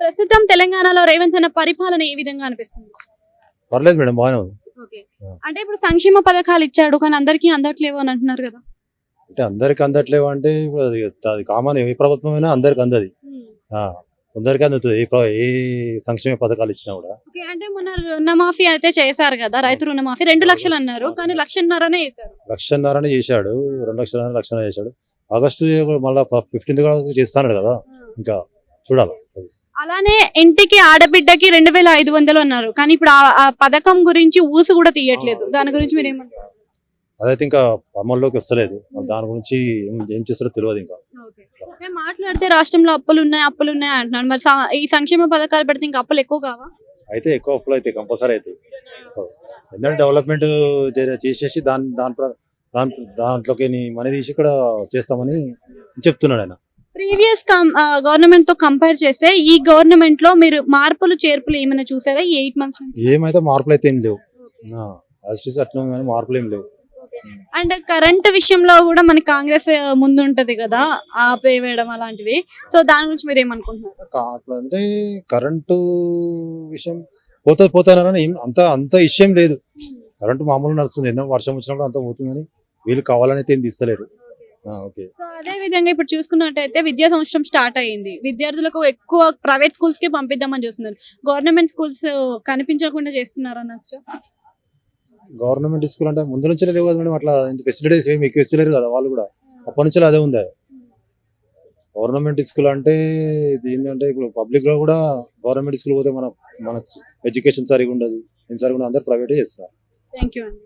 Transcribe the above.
ప్రస్తుతం తెలంగాణలో రేవంత్ అన్న పరిపాలన ఏ విధంగా అనిపిస్తుంది? పర్లేదు మేడం బాగానే ఉంది. అంటే ఇప్పుడు సంక్షేమ పథకాలు ఇచ్చాడు కానీ అందరికీ అందట్లేవు అని అంటున్నారు కదా. అంటే అందరికి అందట్లేవు అంటే ఇప్పుడు అది అది కామన్ ఏ ప్రభుత్వమైనా అందరికి అందది. అందరికీ అందుతుంది. ఏ ప్ర- ఏ సంక్షేమ పథకాలు ఇచ్చినా కూడా. ఓకే అంటే మొన్న రుణమాఫీ అయితే చేశారు కదా రైతు రుణమాఫీ రెండు లక్షలు అన్నారు కానీ లక్షన్నరనే వేశారు లక్షన్నరనే చేశాడు రెండు లక్షల లక్షన్నర చేశాడు. ఆగస్టు మళ్ళీ ఫిఫ్టీన్త్ కూడా చేస్తాడు కదా ఇంకా. చూడాలి. అలానే ఇంటికి ఆడబిడ్డకి రెండు వేల ఐదు వందలు అన్నారు. కానీ ఇప్పుడు ఆ- పథకం గురించి ఊసు కూడా తీయట్లేదు. దాని గురించి మీరు ఏమంటారు? అదైతే ఇంకా అమల్లోకి వస్తలేదు. దాని గురించి ఏం- చేస్తారో తెలియదు ఇంకా. మేము మాట్లాడితే రాష్ట్రంలో అప్పులు ఉన్నాయి అప్పులు ఉన్నాయి అంటున్నాను మరి ఈ సంక్షేమ పథకాలు పెడితే ఇంకా అప్పులు ఎక్కువ కావా? అయితే ఎక్కువ అప్పులు అయితే కంపల్సరీ అయితే. ఎందుకంటే డెవలప్మెంట్ చేసేసి దాని దాని దాంట్లోకి మనీ తీసి ఇక్కడ చేస్తామని చెప్తున్నాడు ఆయన. ప్రీవియస్ గవర్నమెంట్తో కంపేర్ చేస్తే ఈ గవర్నమెంట్లో మీరు మార్పులు చేర్పులు ఏమైనా చూసారా? ఈ ఎయిట్ మంత్స్ ఏమైతే మార్పులు అయితే ఏం లేవు. అట్లా కానీ మార్పులు ఏం లేవు. అండ్ కరెంట్ విషయంలో కూడా మన కాంగ్రెస్ ముందు ఉంటది కదా ఆపేయడం అలాంటివి. సో దాని గురించి మీరు ఏమనుకుంటున్నారు? అంటే కరెంటు విషయం పోతా పోతానని అంత అంత విషయం లేదు. కరెంటు మామూలు నడుస్తుంది. ఎన్నో వర్షం వచ్చినప్పుడు అంత పోతుందని వీళ్ళు కావాలని అయితే ఏం తీస్తలేరు సో అదే విధంగా ఇప్పుడు చూసుకున్నట్టయితే విద్యా సంవత్సరం స్టార్ట్ అయ్యింది. విద్యార్థులకు ఎక్కువ ప్రైవేట్ స్కూల్స్కి పంపిద్దామని చూస్తున్నారు. గవర్నమెంట్ స్కూల్స్ కనిపించకుండా చేస్తున్నారు అనొచ్చు గవర్నమెంట్ స్కూల్ అంటే ముందు నుంచి లేవు కదా మేడం అట్లా ఇంత ఫెసిలిటీస్ ఏమి ఎక్కువ ఇస్తలేరు కదా వాళ్ళు కూడా. అప్పటి నుంచి అదే ఉంది? గవర్నమెంట్ స్కూల్ అంటే ఇది ఏంటంటే ఇప్పుడు పబ్లిక్లో కూడా గవర్నమెంట్ స్కూల్ పోతే మన మన ఎడ్యుకేషన్ సరిగా ఉండదు ఏం సరిగా అందరు ప్రైవేటే చేస్తారు థ్యాంక్ యూ అండి.